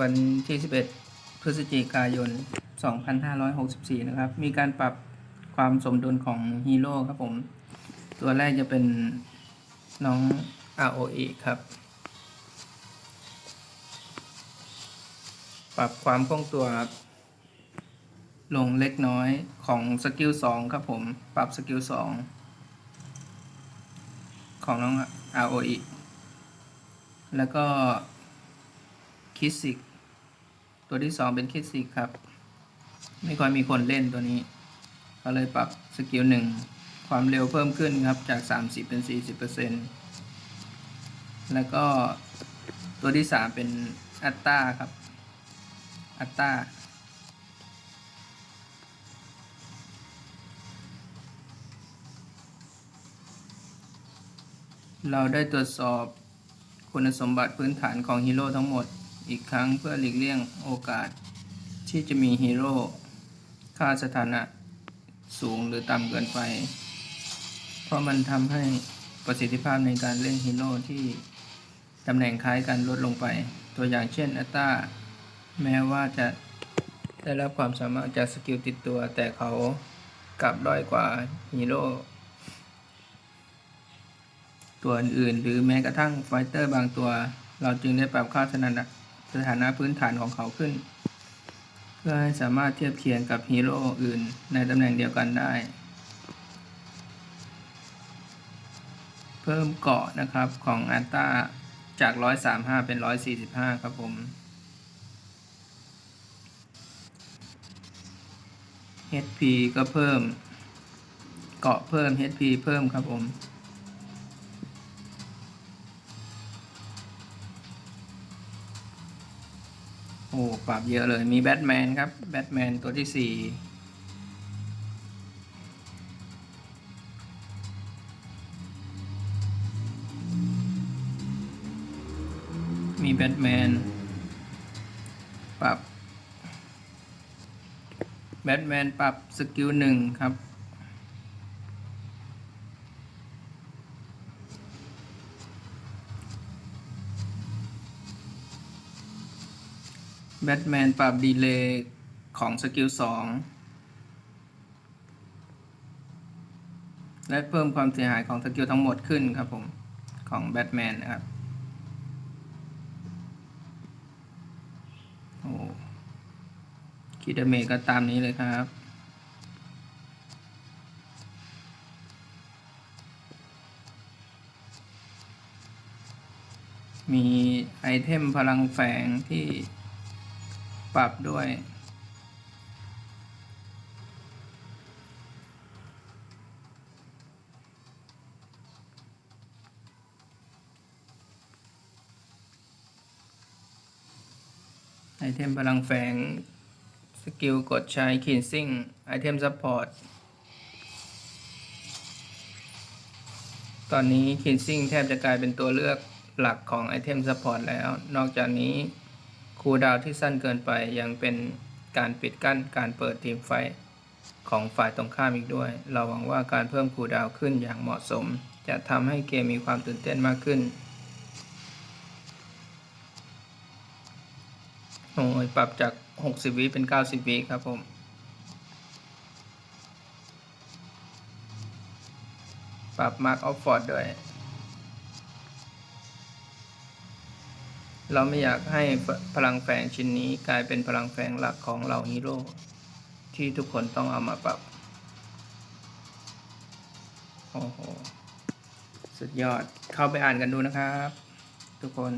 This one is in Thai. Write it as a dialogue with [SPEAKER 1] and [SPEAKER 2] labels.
[SPEAKER 1] วันที่ 11 พฤศจิกายน 2564 นะครับ มีการปรับความสมดุลของฮีโร่ครับผม ตัวแรกจะเป็นน้อง ROE ครับ ปรับความคล่องตัวลงเล็กน้อยของสกิล2ครับผม ปรับสกิล2ของน้อง ROE แล้วก็ คิดสิก ตัวที่2เป็นคิดสิกครับ ไม่ค่อยมีคนเล่นตัวนี้ ก็เลยปรับสกิล1ความเร็วเพิ่มขึ้นครับจาก 30 เป็น 40%แล้วก็ตัวที่ 3 เป็นอัตตาครับ อัตตาเราได้ตรวจสอบคุณสมบัติพื้นฐานของฮีโร่ทั้งหมด อีกครั้งเพื่อหลีกเลี่ยงโอกาส ที่จะมีฮีโร่ค่าสถานะสูงหรือต่ำเกินไป เพราะมันทำให้ประสิทธิภาพในการเล่นฮีโร่ที่ตำแหน่งคล้ายกันลดลงไป ตัวอย่างเช่นอัตตาแม้ว่าจะได้รับความสามารถจากสกิลติดตัว แต่เขากลับด้อยกว่าฮีโร่ตัวอื่นๆ หรือแม้กระทั่งไฟเตอร์บางตัว เราจึงได้ปรับค่าสถานะ สถานะพื้นฐานของเขาขึ้น เพื่อให้สามารถเทียบเคียงกับฮีโร่อื่นในตำแหน่งเดียวกันได้ เพิ่มเกาะนะครับของอันต้าจาก 135 เป็น 145 ครับผม HP ก็เพิ่ม เกาะเพิ่ม HP เพิ่มครับผม โอ้ปรับเยอะเลยมีแบทแมนครับ แบทแมนตัวที่สี่มีแบทแมน ปรับ แบทแมนปรับสกิลหนึ่งครับ แบทแมนปรับดีเลย์ของสกิลสองและเพิ่มความเสียหายของสกิลทั้งหมดขึ้นครับผมของแบทแมนนะครับโอ้คิดเมก็ตามนี้เลยครับมีไอเทมพลังแฝงที่ ปรับด้วยไอเทมพลังแฝง สกิลกดใช้คินซิ่ง ไอเทมซัพพอร์ต ตอนนี้คินซิ่งแทบจะกลายเป็นตัวเลือกหลักของไอเทมซัพพอร์ตแล้ว นอกจากนี้ คูลดาวน์ที่สั้นเกินไปยังเป็นการปิดกั้นการเปิดทีมไฟของฝ่ายตรงข้ามอีกด้วย เราหวังว่าการเพิ่มคูลดาวน์ขึ้นอย่างเหมาะสม จะทำให้เกมมีความตื่นเต้นมากขึ้นโอ้ยปรับจาก 60 วิเป็น 90 วิครับผมปรับ Mark of Ford ด้วย เราไม่อยากให้พลังแฝงชิ้นนี้กลายเป็นพลังแฝงหลักของเหล่าฮีโร่ที่ทุกคนต้องเอามาปรับ โอ้โห สุดยอดเข้าไปอ่านกันดูนะครับ ทุกคน